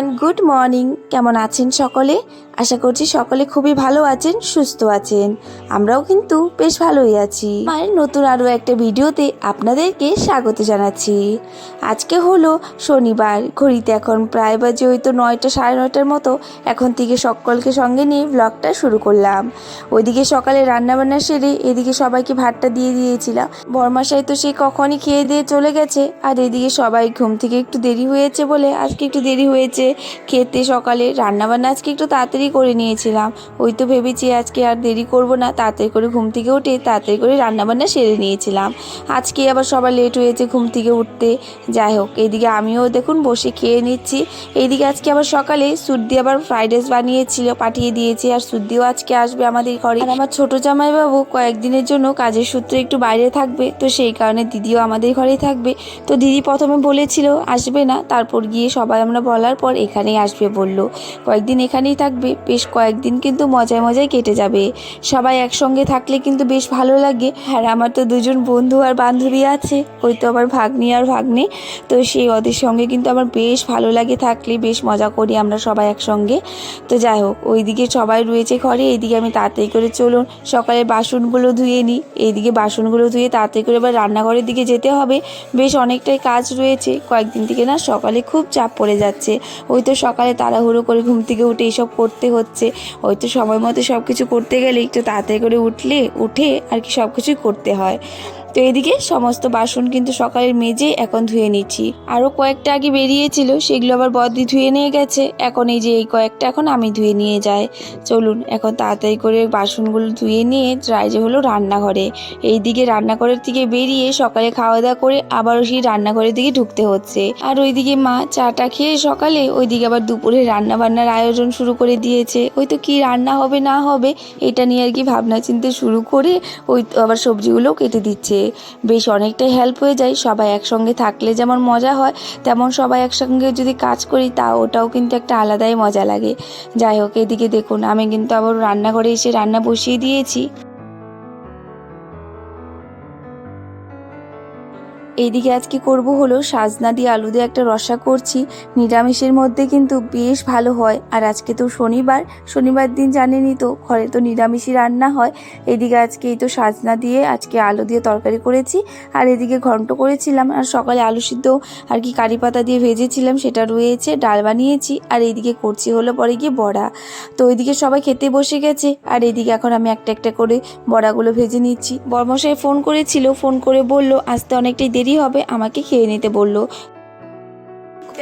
Everyone good morning কেমন আছেন সকলে? আশা করছি সকলে খুবই ভালো আছেন, সুস্থ আছেন। আমরাও কিন্তু বেশ ভালোই আছি। মায়ের নতুন আরও একটা ভিডিওতে আপনাদেরকে স্বাগত জানাচ্ছি। আজকে হলো শনিবার, ঘড়িতে এখন প্রায় বাজে ওই তো নয়টা, সাড়ে নয়টার মতো। এখন থেকে সকলকে সঙ্গে নিয়ে ব্লগটা শুরু করলাম। ওইদিকে সকালে রান্নাবান্না সেরে এদিকে সবাইকে ভাতটা দিয়ে দিয়েছিলাম। বরমাসাই তো সে কখনই খেয়ে দিয়ে চলে গেছে। আর এদিকে সবাই ঘুম থেকে একটু দেরি হয়েছে বলে আজকে একটু দেরি হয়েছে। খেতে সকালে রান্নাবান্না আজকে একটু তাড়াতাড়ি করে নিয়েছিলাম। ওই তো ভেবেছি আজকে আর দেরি করব না, তাড়াতাড়ি করে ঘুম থেকে উঠে তাড়াতাড়ি করে রান্নাবান্না সেরে নিয়েছিলাম। আজকে আবার সবার লেট হয়েছে ঘুম থেকে উঠতে। যাই হোক, এদিকে আমিও দেখুন বসে খেয়ে নিচ্ছি। এইদিকে আজকে আবার সকালে সুদ্দি আবার ফ্রাইড রাইস বানিয়েছিল, পাঠিয়ে দিয়েছি আর সুদ্দিও আজকে আসবে আমাদের ঘরে। আর আমার ছোট জামাইবাবু কয়েকদিনের জন্য কাজের সূত্রে একটু বাইরে থাকবে, তো সেই কারণে দিদিও আমাদের ঘরেই থাকবে। তো দিদি প্রথমে বলেছিল, আসবে না। তারপর গিয়ে সবাই আমরা বলার পর এখানেই আসবে বলল। কয়েকদিন এখানেই থাকবে। বেশ কয়েকদিন কিন্তু মজায় মজায় কেটে যাবে। সবাই একসঙ্গে থাকলে কিন্তু বেশ ভালো লাগে। আর আমার তো দুজন বন্ধু আর বান্ধবী আছে। ওই তো আমার ভাগ্নি আর ভাগ্নে। তো সেই ওদের সঙ্গে কিন্তু আমার বেশ ভালো লাগে থাকলে বেশ মজা করি আমরা সবাই একসঙ্গে। তো যাই হোক, ওইদিকে সবাই রয়েছে ঘরে। এইদিকে আমি তাড়াতাড়ি করে চলুন, সকালে বাসনগুলো ধুয়ে নিই। এইদিকে বাসনগুলো ধুয়ে তাড়াতাড়ি করে এবার রান্নাঘরের দিকে যেতে হবে। বেশ অনেকটাই কাজ রয়েছে। কয়েকদিন থেকে না সকালে খুব চাপ পড়ে যাচ্ছে। ওই তো সকালে তাড়াহুড়ো করে ঘুম থেকে উঠে এসব করতে হচ্ছে। হয়তো সময় মতো সব কিছু করতে গেলে একটু তাড়াতাড়ি করে উঠলে, উঠে আর কি সব কিছুই করতে হয়। তো এদিকে সমস্ত বাসন কিন্তু সকালের মেজে এখন ধুয়ে নিচ্ছি। আরও কয়েকটা আগে বেরিয়েছিল, সেগুলো আবার বদি ধুয়ে নিয়ে গেছে। এখন এই যে এই কয়েকটা এখন আমি ধুয়ে নিয়ে যাই। চলুন, এখন তাড়াতাড়ি করে বাসনগুলো ধুয়ে নিয়ে যাই যে হলো রান্নাঘরে। এই দিকে রান্নাঘরের থেকে বেরিয়ে সকালে খাওয়া দাওয়া করে আবারও সেই রান্নাঘরের দিকে ঢুকতে হচ্ছে। আর ওইদিকে মা চাটা খেয়ে সকালে ওইদিকে আবার দুপুরে রান্না বান্নার আয়োজন শুরু করে দিয়েছে। ওই তো কি রান্না হবে না হবে, এটা নিয়ে আর কি ভাবনা চিন্তা শুরু করে ওই আবার সবজিগুলোও কেটে দিচ্ছে। বেশ অনেকটাই হেল্প হয়ে যায়। সবাই একসঙ্গে থাকলে যেমন মজা হয়, তেমন সবাই একসঙ্গে যদি কাজ করি, তা ওটাও কিন্তু একটা আলাদাই মজা লাগে। যাই হোক, এদিকে দেখুন, আমি কিন্তু আবার রান্নাঘরে এসে রান্না বসিয়ে দিয়েছি। এইদিকে আজকে করব হলো? সাজনা দিয়ে আলু দিয়ে একটা রসা করছি। নিরামিষের মধ্যে কিন্তু বেশ ভালো হয়। আর আজকে তো শনিবার শনিবার দিন জানেনি তো, ঘরে তো নিরামিষই রান্না হয়। এদিকে আজকে এই তো সাজনা দিয়ে আজকে আলু দিয়ে তরকারি করেছি। আর এদিকে ঘন্ট করেছিলাম। আর সকালে আলু সিদ্ধ আর কি কারি পাতা দিয়ে ভেজেছিলাম, সেটা রয়েছে। ডাল বানিয়েছি। আর এইদিকে করছি হলো পরে গিয়ে বড়া। তো ওইদিকে সবাই খেতে বসে গেছে। আর এদিকে এখন আমি একটা একটা করে বড়াগুলো ভেজে নিচ্ছি। বর্মশাই ফোন করেছিল, ফোন করে বলল, আসতে অনেকটাই দেরি হবে, আমাকে খেয়ে নিতে বলল।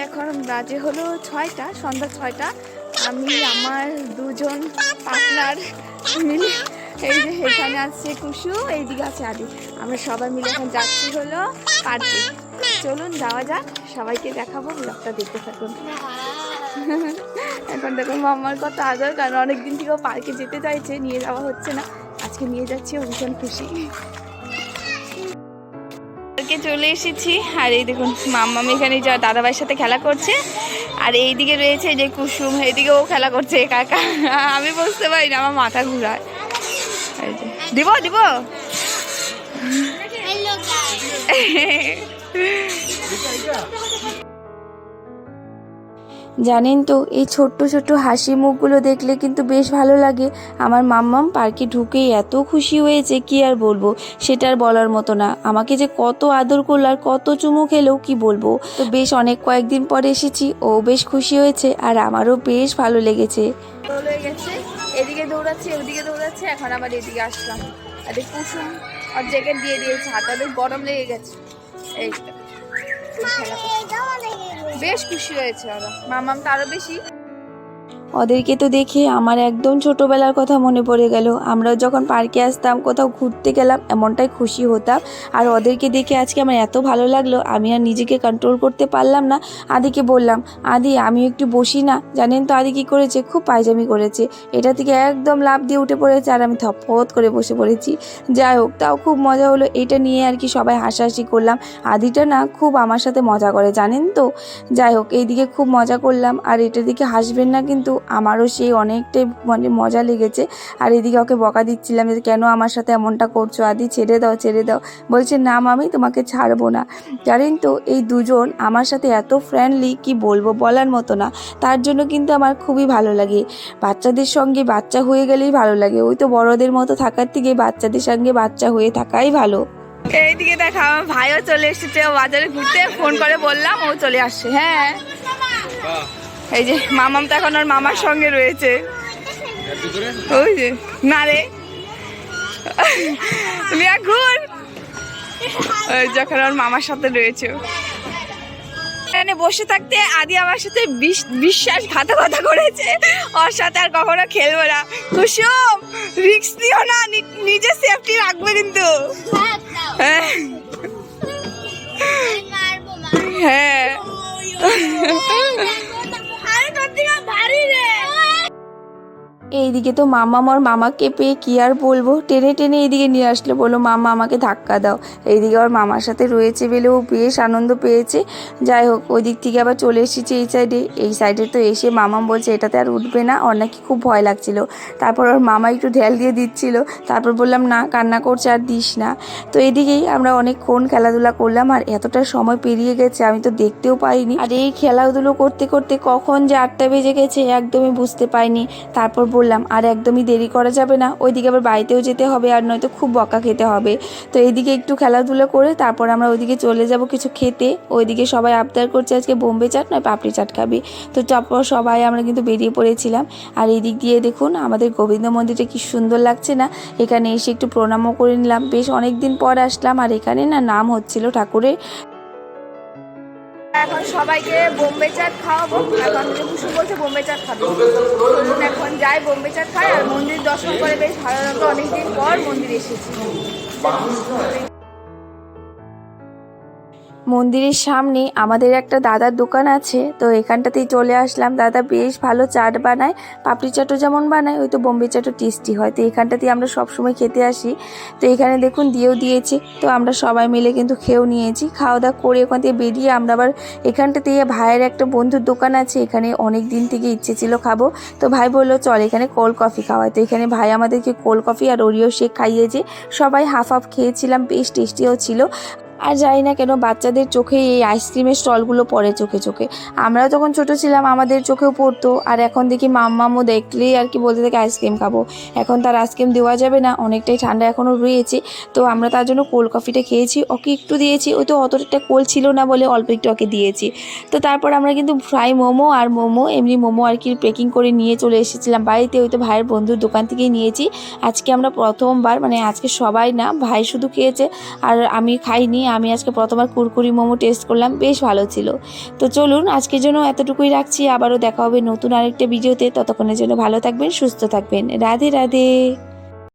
এখন বাজে হলো ছয়টা, সন্ধ্যা ছয়টা। আমি, আমার দুজন পার্টনার মিলে এই যে এখানে আছে কুসু, এইদিকে আছে আদি। আমরা সবাই মিলে এখন যাচ্ছি হলো পার্কে চলুন, যাওয়া যাক, সবাইকে দেখাবো, ব্লগটা দেখতে থাকুন। এখন দেখুন মাম্মার কত আদর, কারণ অনেকদিন থেকে ও পার্কে যেতে চাইছে, নিয়ে যাওয়া হচ্ছে না। আজকে নিয়ে যাচ্ছি ভীষণ খুশি। পার্কে চলে এসেছি। আর এই দেখুন মাম্মাম এখানে যা দাদাভাইয়ের সাথে খেলা করছে। আর এইদিকে রয়েছে যে কুসুম এইদিকে ও খেলা করছে কাকা। আমি বুঝতে পারি না আমার মাথা ঘুরায়। দিব দিব। জানেন তো এই ছোট্ট ছোট্ট হাসি মুখগুলো দেখলে কিন্তু বেশ ভালো লাগে। আমার মাম্মাম পার্কে ঢুকেই এত খুশি হয়েছে কি আর বলব? সেটা আর বলার মতো না। আমাকে যে কত আদর করল আর কত চুমু খেলেও কি বলব? তো বেশ অনেক কয়েকদিন পরে এসেছি ও বেশ খুশি হয়েছে আর আমারও বেশ ভালো লেগেছে। গেছে এদিকে দৌড়াচ্ছে ওদিকে দৌড়াচ্ছে এখন আবার এদিকে আসলাম। আর কুসুম আর জ্যাকেট দিয়ে দিয়েছে হাতে গরম লেগে গেছে। এই। বেশ খুশি হয়েছে ওরা। মামাম তো বেশি ওদেরকে তো দেখে আমার একদম ছোটবেলার কথা মনে পড়ে গেল। আমরা যখন পার্কে আসতাম, কোথাও ঘুরতে গেলাম, এমনটাই খুশি হতাম। আর ওদেরকে দেখে আজকে আমার এত ভালো লাগল, আমি আর নিজেকে কন্ট্রোল করতে পারলাম না। আদিকে বললাম, আদি আমি একটু বসি না। জানেন তো আদি কী করেছে? খুব পায়জামি করেছে। এটা থেকে একদম লাভ দিয়ে উঠে পড়েছে আর আমি থপথ করে বসে পড়েছি। যাই হোক, তাও খুব মজা হলো। এটা নিয়ে আর কি সবাই হাসাহাসি করলাম। আদিটা না খুব আমার সাথে মজা করে, জানেন তো? যাই হোক, এইদিকে খুব মজা করলাম। আর এটার দিকে হাসবেন না কিন্তু আমারও সেই অনেকটাই মানে মজা লেগেছে। আর এদিকে ওকে বকা দিচ্ছিলাম যে কেন আমার সাথে এমনটা করছ? আদি ছেড়ে দাও ছেড়ে দাও। বলছে না মামি তোমাকে ছাড়বো না। জানেন তো এই দুজন আমার সাথে এত ফ্রেন্ডলি কি বলব বলার মতো না। তার জন্য কিন্তু আমার খুবই ভালো লাগে। বাচ্চাদের সঙ্গে বাচ্চা হয়ে গেলেই ভালো লাগে। ওই তো বড়দের মতো থাকার থেকে বাচ্চাদের সঙ্গে বাচ্চা হয়ে থাকাই ভালো। এইদিকে দেখা আমার ভাইও চলে এসেছে। বাজারে ঘুরতে ফোন করে বললাম ও চলে আসছে। হ্যাঁ। এই যে মামাম তো এখন ওর মামার সঙ্গে রয়েছে ওই যে না রে লিয়া ঘুর যখন ওর মামার সাথে রয়েছে এখানে বসে থাকতে আদি আমার সাথে বিশ- বিশ্বাসঘাতকতা করেছে ওর সাথে আর কখনো খেলব না কুসুম রিক্স নিও না নি- নিজের সেফটি রাখবে কিন্তু হ্যাঁ এইদিকে তো মামা আমার মামাকে পেয়ে কি আর বলব? টেনে টেনে এইদিকে নিয়ে আসলে, বলল, মামা, আমাকে ধাক্কা দাও। এইদিকে ওর মামার সাথে রয়েছে বলে ও বেশ আনন্দ পেয়েছে। যাই হোক ওই দিক থেকে আবার চলে এসেছি এই সাইডে এই সাইডে তো এসে মামা বলছে, এটাতে আর উঠবে না। ওর নাকি খুব ভয় লাগছিল। তারপর ওর মামা একটু ঢেল দিয়ে দিচ্ছিল। তারপর বললাম, না, কান্না করছে আর দিস না। তো এদিকেই আমরা অনেকক্ষণ খেলাধুলা করলাম আর এতটা সময় পেরিয়ে গেছে, আমি তো দেখতেও পাইনি। আর এই খেলাধুলো করতে করতে কখন যে আটটা বেজে গেছে একদমই বুঝতে পাইনি। তারপর বললাম, আর একদমই দেরি করা যাবে না, ওইদিকে আবার বাড়িতেও যেতে হবে আর নয়তো খুব বকা খেতে হবে। তো এইদিকে একটু খেলাধুলো করে তারপর আমরা ওইদিকে চলে যাব কিছু খেতে। ওইদিকে সবাই আবদার করছে আজকে বোম্বে চাট নয়, পাপড়ি চাট খাবি। তো তারপর সবাই আমরা কিন্তু বেরিয়ে পড়েছিলাম। আর এই দিক দিয়ে দেখুন, আমাদের গোবিন্দ মন্দিরটা কি সুন্দর লাগছে না? এখানে এসে একটু প্রণামও করে নিলাম। বেশ অনেক দিন পর আসলাম, আর এখানে না নাম হচ্ছিল ঠাকুরের। এখন সবাইকে বোম্বে চাট খাওয়াবো। এখন কুসুম বলছে বোম্বে চাট খাবে। এখন যাই বোম্বে চাট খাই আর মন্দির দর্শন করে বেশ ভালো লাগল। অনেকদিন পর মন্দির এসেছি। মন্দিরের সামনে আমাদের একটা দাদার দোকান আছে, তো এখানটাতেই চলে আসলাম। দাদা বেশ ভালো চাট বানায়, পাপড়ি চাটও যেমন বানায়, ওই তো বোম্বে চাটও টেস্টি হয়। তো এখানটাতেই আমরা সবসময় খেতে আসি। তো এখানে দেখুন দিয়েও দিয়েছে, তো আমরা সবাই মিলে কিন্তু খেয়েও নিয়েছি। খাওয়া দাওয়া করে ওখান থেকে বেরিয়ে আমরা আবার এখানটাতেই ভাইয়ের একটা বন্ধুর দোকান আছে, এখানে অনেক দিন থেকে ইচ্ছে ছিল খাব। তো ভাই বলল, চল এখানে কোল্ড কফি খাওয়ায় তো এখানে ভাই আমাদেরকে কোল্ড কফি আর ওরিও শেক খাইয়েছে। সবাই হাফ হাফ খেয়েছিলাম, বেশ টেস্টিও ছিল। আর জানি না কেন বাচ্চাদের চোখে এই আইসক্রিমের স্টলগুলো পড়ে চোখে চোখে। আমরাও যখন ছোট ছিলাম, আমাদের চোখেও পড়তো। আর এখন দেখি মাম্মামও দেখলেই আর কি বলতে থাকে, আইসক্রিম খাব। এখন তার আইসক্রিম দেওয়া যাবে না, অনেকটাই ঠান্ডা এখনও রয়েছে। তো আমরা তার জন্য কোল্ড কফিটা খেয়েছি। ওকে একটু দিয়েছি, ওই তো অতটা কোল ছিল না বলে অল্প একটু ওকে দিয়েছি। তো তারপর আমরা কিন্তু ফ্রাই মোমো আর মোমো, এমনি মোমো আর কি প্যাকিং করে নিয়ে চলে এসেছিলাম। বাড়িতে ওই তো ভাইয়ের বন্ধুর দোকান থেকেই নিয়েছি। আজকে আমরা প্রথমবার মানে আজকে সবাই না, ভাই শুধু খেয়েছে, আর আমি খাইনি। আমি আজকে প্রথমবার কুরকুরি মোমো টেস্ট করলাম, বেশ ভালো ছিল। তো চলুন, আজকের জন্য এতটুকুই রাখছি। আবারও দেখা হবে নতুন আরেকটা ভিডিওতে। ততক্ষণের জন্য ভালো থাকবেন, সুস্থ থাকবেন। রাধে রাধে।